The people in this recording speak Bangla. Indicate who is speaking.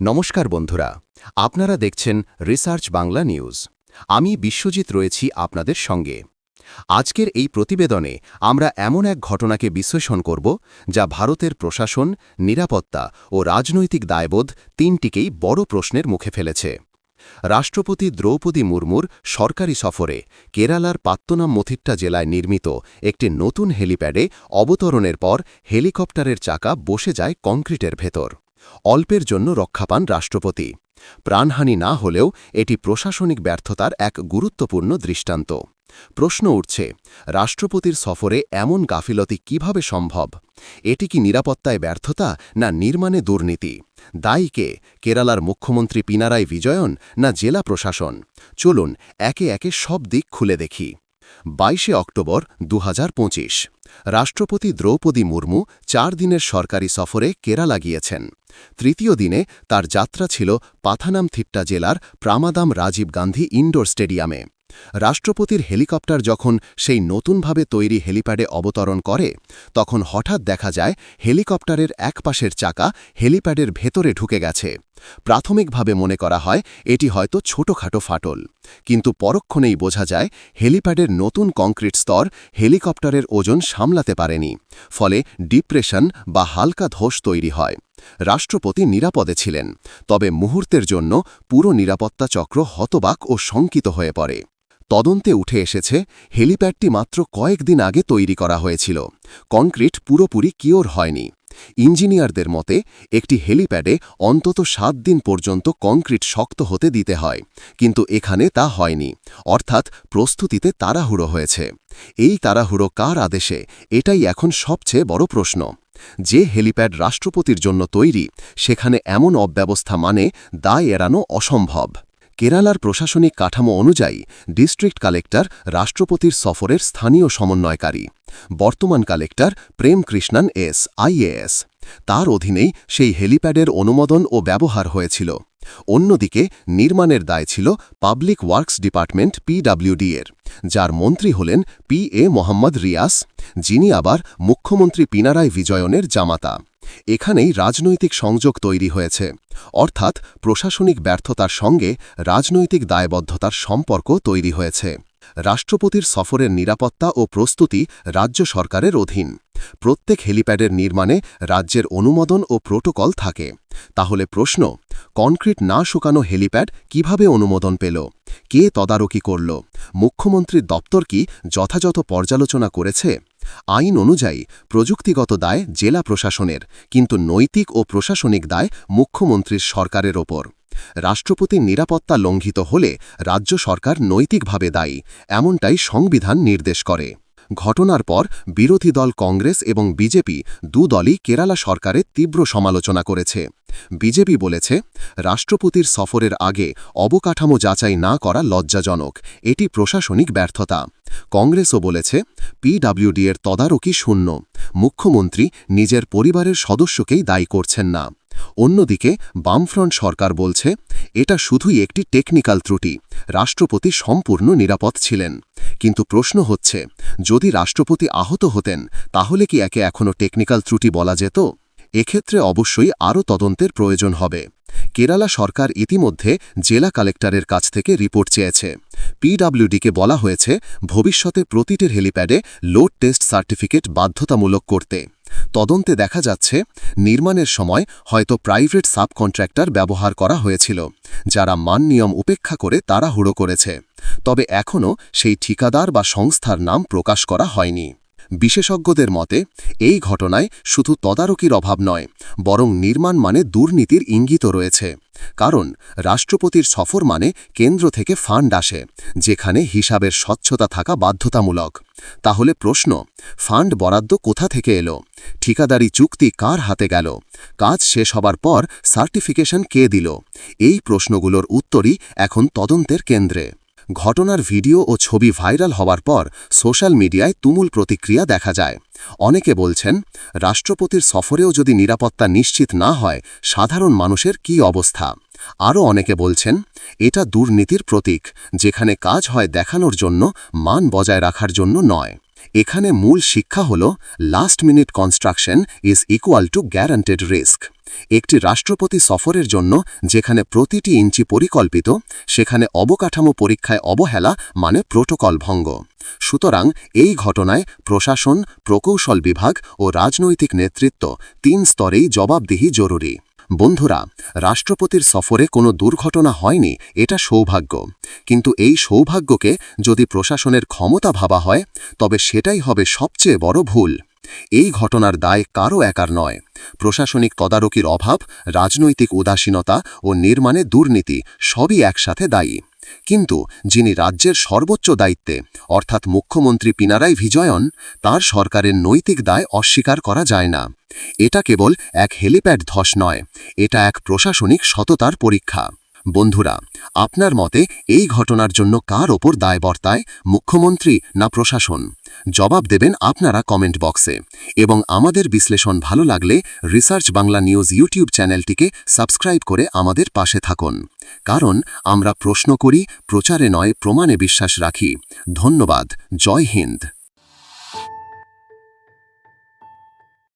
Speaker 1: নমস্কার বন্ধুরা, আপনারা দেখছেন রিসার্চ বাংলা নিউজ। আমি বিশ্বজিৎ রয়েছি আপনাদের সঙ্গে। আজকের এই প্রতিবেদনে আমরা এমন এক ঘটনাকে বিশ্লেষণ করব যা ভারতের প্রশাসন, নিরাপত্তা ও রাজনৈতিক দায়বোধ তিনটিকেই বড় প্রশ্নের মুখে ফেলেছে। রাষ্ট্রপতি দ্রৌপদী মুর্মুর সরকারি সফরে কেরালার পাত্তনাম মথিট্টা জেলায় নির্মিত একটি নতুন হেলিপ্যাডে অবতরণের পর হেলিকপ্টারের চাকা বসে যায় কংক্রিটের ভেতর। অল্পের জন্য রক্ষা পান রাষ্ট্রপতি। প্রাণহানি না হলেও এটি প্রশাসনিক ব্যর্থতার এক গুরুত্বপূর্ণ দৃষ্টান্ত। প্রশ্ন উঠছে, রাষ্ট্রপতির সফরে এমন গাফিলতি কীভাবে সম্ভব? এটি কি নিরাপত্তায় ব্যর্থতা না নির্মাণে দুর্নীতি? দায়ী কে? কেরালার মুখ্যমন্ত্রী পিনারাই বিজয়ন না জেলা প্রশাসন? চলুন একে একে সব দিক খুলে দেখি। বাইশে অক্টোবর দু হাজার পঁচিশ। রাষ্ট্রপতি দ্রৌপদী মুর্মু চার দিনের সরকারি সফরে কেরালা গিয়েছেন। তৃতীয় দিনে তার যাত্রা ছিল পাথানামথিট্টা জেলার প্রামাদাম রাজীব গান্ধী ইনডোর স্টেডিয়ামে। রাষ্ট্রপতির হেলিকপ্টার যখন সেই নতুনভাবে তৈরি হেলিপ্যাডে অবতরণ করে, তখন হঠাৎ দেখা যায় হেলিকপ্টারের এক পাশের চাকা হেলিপ্যাডের ভেতরে ঢুকে গেছে। প্রাথমিকভাবে মনে করা হয় এটি হয়তো ছোটখাটো ফাটল। কিন্তু পরক্ষণেই বোঝা যায় হেলিপ্যাডের নতুন কংক্রিট স্তর হেলিকপ্টারের ওজন সামলাতে পারেনি, ফলে ডিপ্রেশন বা হালকা ধস তৈরি হয়। রাষ্ট্রপতি নিরাপদে ছিলেন, তবে মুহূর্তের জন্য পুরো নিরাপত্তা চক্র হতবাক ও শঙ্কিত হয়ে পড়ে। তদন্তে উঠে এসেছে, হেলিপ্যাডটি মাত্র কয়েকদিন আগে তৈরি করা হয়েছিল। কংক্রিট পুরোপুরি কিওর হয়নি। ইঞ্জিনিয়ারদের মতে, একটি হেলিপ্যাডে অন্তত সাত দিন পর্যন্ত কংক্রিট শক্ত হতে দিতে হয়, কিন্তু এখানে তা হয়নি। অর্থাৎ প্রস্তুতিতে তাড়াহুড়ো হয়েছে। এই তাড়াহুড়ো কার আদেশে? এটাই এখন সবচেয়ে বড় প্রশ্ন। যে হেলিপ্যাড রাষ্ট্রপতির জন্য তৈরি, সেখানে এমন অব্যবস্থা মানে দায় এড়ানো অসম্ভব। কেরালার প্রশাসনিক কাঠামো অনুযায়ী ডিস্ট্রিক্ট কালেক্টর রাষ্ট্রপতির সফরের স্থানীয় সমন্বয়কারী। বর্তমান collector Prem Krishnan S IAS তার অধীনেই সেই হেলিপ্যাডের অনুমোদন ও ব্যবহার হয়েছিল। অন্যদিকে নির্মাণের দায় ছিল পাবলিক ওয়ার্কস ডিপার্টমেন্ট পিডাব্লিউডি এর, যার মন্ত্রী হলেন পি এ মোহাম্মদ রিয়াস যিনি আবার মুখ্যমন্ত্রী পিনারায় বিজয়নের জামাতা। এখানেই রাজনৈতিক সংযোগ তৈরি হয়েছে। অর্থাৎ প্রশাসনিক ব্যর্থতার সঙ্গে রাজনৈতিক দায়বদ্ধতার সম্পর্ক তৈরি হয়েছে। রাষ্ট্রপতির সফরের নিরাপত্তা ও প্রস্তুতি রাজ্য সরকারের অধীন। প্রত্যেক হেলিপ্যাডের নির্মাণে রাজ্যের অনুমোদন ও প্রোটোকল থাকে। তাহলে প্রশ্ন, কনক্রিট না শুকানো হেলিপ্যাড কীভাবে অনুমোদন পেল? কে তদারকি করল? মুখ্যমন্ত্রীর দপ্তর কি যথাযথ পর্যালোচনা করেছে? আইন অনুযায়ী প্রযুক্তিগত দায় জেলা প্রশাসনের, কিন্তু নৈতিক ও প্রশাসনিক দায় মুখ্যমন্ত্রীর সরকারের ওপর। রাষ্ট্রপতির নিরাপত্তা লঙ্ঘিত হলে রাজ্য সরকার নৈতিকভাবে দায়ী, এমনটাই সংবিধান নির্দেশ করে। ঘটনার পর বিরোধী দল কংগ্রেস এবং বিজেপি দু দলই কেরালা সরকারের তীব্র সমালোচনা করেছে। বিজেপি বলেছে, রাষ্ট্রপতির সফরের আগে অবকাঠামো যাচাই না করা লজ্জাজনক। এটি প্রশাসনিক ব্যর্থতা। কংগ্রেসও বলেছে পিডাব্লিউডি এর তদারকি শূন্য। মুখ্যমন্ত্রী নিজের পরিবারের সদস্যকেই দায়ী করছেন না। অন্যদিকে বামফ্রন্ট সরকার বলছে এটা শুধুই একটি টেকনিক্যাল ত্রুটি। রাষ্ট্রপতি সম্পূর্ণ নিরাপদ ছিলেন। কিন্তু প্রশ্ন হচ্ছে, যদি রাষ্ট্রপতি আহত হতেন, তাহলে কি একে এখনও টেকনিক্যাল ত্রুটি বলা যেত? এক্ষেত্রে অবশ্যই আরও তদন্তের প্রয়োজন হবে। কেরালা সরকার ইতিমধ্যে জেলা কালেক্টরের কাছ থেকে রিপোর্ট চেয়েছে। পিডাব্লিউডিকে বলা হয়েছে, ভবিষ্যতে প্রতিটির হেলিপ্যাডে লোড টেস্ট সার্টিফিকেট বাধ্যতামূলক করতে। তদন্তে দেখা যাচ্ছে, নির্মাণের সময় হয়তো প্রাইভেট সাব কন্ট্রাক্টর ব্যবহার করা হয়েছিল, যারা মান নিয়ম উপেক্ষা করে তাড়াহুড়ো করেছে। তবে এখনও সেই ঠিকাদার বা সংস্থার নাম প্রকাশ করা হয়নি। বিশেষজ্ঞদের মতে, এই ঘটনায় শুধু তদারকির অভাব নয়, বরং নির্মাণ মানে দুর্নীতির ইঙ্গিত রয়েছে। কারণ রাষ্ট্রপতির সফর মানে কেন্দ্র থেকে ফান্ড আসে, যেখানে হিসাবের স্বচ্ছতা থাকা বাধ্যতামূলক। তাহলে প্রশ্ন, ফান্ড বরাদ্দ কোথা থেকে এলো? ঠিকাদারি চুক্তি কার হাতে গেল? কাজ শেষ হবার পর সার্টিফিকেশন কে দিল? এই প্রশ্নগুলোর উত্তরই এখন তদন্তের কেন্দ্রে। ঘটনার ভিডিও ও ছবি ভাইরাল হওয়ার পর সোশ্যাল মিডিয়ায় তুমুল প্রতিক্রিয়া দেখা যায়। অনেকে বলছেন, রাষ্ট্রপতির সফরেও যদি নিরাপত্তা নিশ্চিত না হয়, সাধারণ মানুষের কি অবস্থা? আরও অনেকে বলছেন, এটা দুর্নীতির প্রতীক, যেখানে কাজ হয় দেখানোর জন্য, মান বজায় রাখার জন্য নয়। এখানে মূল শিক্ষা হল last minute construction is equal to guaranteed risk একটি রাষ্ট্রপতি সফরের জন্য যেখানে প্রতিটি ইঞ্চি পরিকল্পিত, সেখানে অবকাঠামো পরীক্ষায় অবহেলা মানে প্রোটোকল ভঙ্গ। সুতরাং এই ঘটনায় প্রশাসন, প্রকৌশল বিভাগ ও রাজনৈতিক নেতৃত্ব তিন স্তরেই জবাবদিহি জরুরি। বন্ধুরা, রাষ্ট্রপতির সফরে কোনো দুর্ঘটনা হয়নি, এটা সৌভাগ্য। কিন্তু এই সৌভাগ্যকে যদি প্রশাসনের ক্ষমতা ভাবা হয়, তবে সেটাই হবে সবচেয়ে বড় ভুল। এই ঘটনার দায় কারও একার নয়। প্রশাসনিক তদারকির অভাব, রাজনৈতিক উদাসীনতা ও নির্মাণে দুর্নীতি সবই একসাথে দায়ী। কিন্তু যিনি রাজ্যের সর্বোচ্চ দায়িত্বে, অর্থাৎ মুখ্যমন্ত্রী পিনারাই বিজয়ন তার সরকারের নৈতিক দায় অস্বীকার করা যায় না। এটা কেবল এক হেলিপ্যাড ধস নয়, এটা এক প্রশাসনিক সততার পরীক্ষা। বন্ধুরা, আপনার মতে এই ঘটনার জন্য কার ওপর দায় বর্তায়, মুখ্যমন্ত্রী না প্রশাসন? জবাব দেবেন আপনারা কমেন্ট বক্সে। এবং আমাদের বিশ্লেষণ ভালো লাগলে রিসার্চ বাংলা নিউজ ইউটিউব চ্যানেলটিকে সাবস্ক্রাইব করে আমাদের পাশে থাকুন। কারণ আমরা প্রশ্ন করি, প্রচারে নয়, প্রমাণে বিশ্বাস রাখি। ধন্যবাদ, জয় হিন্দ।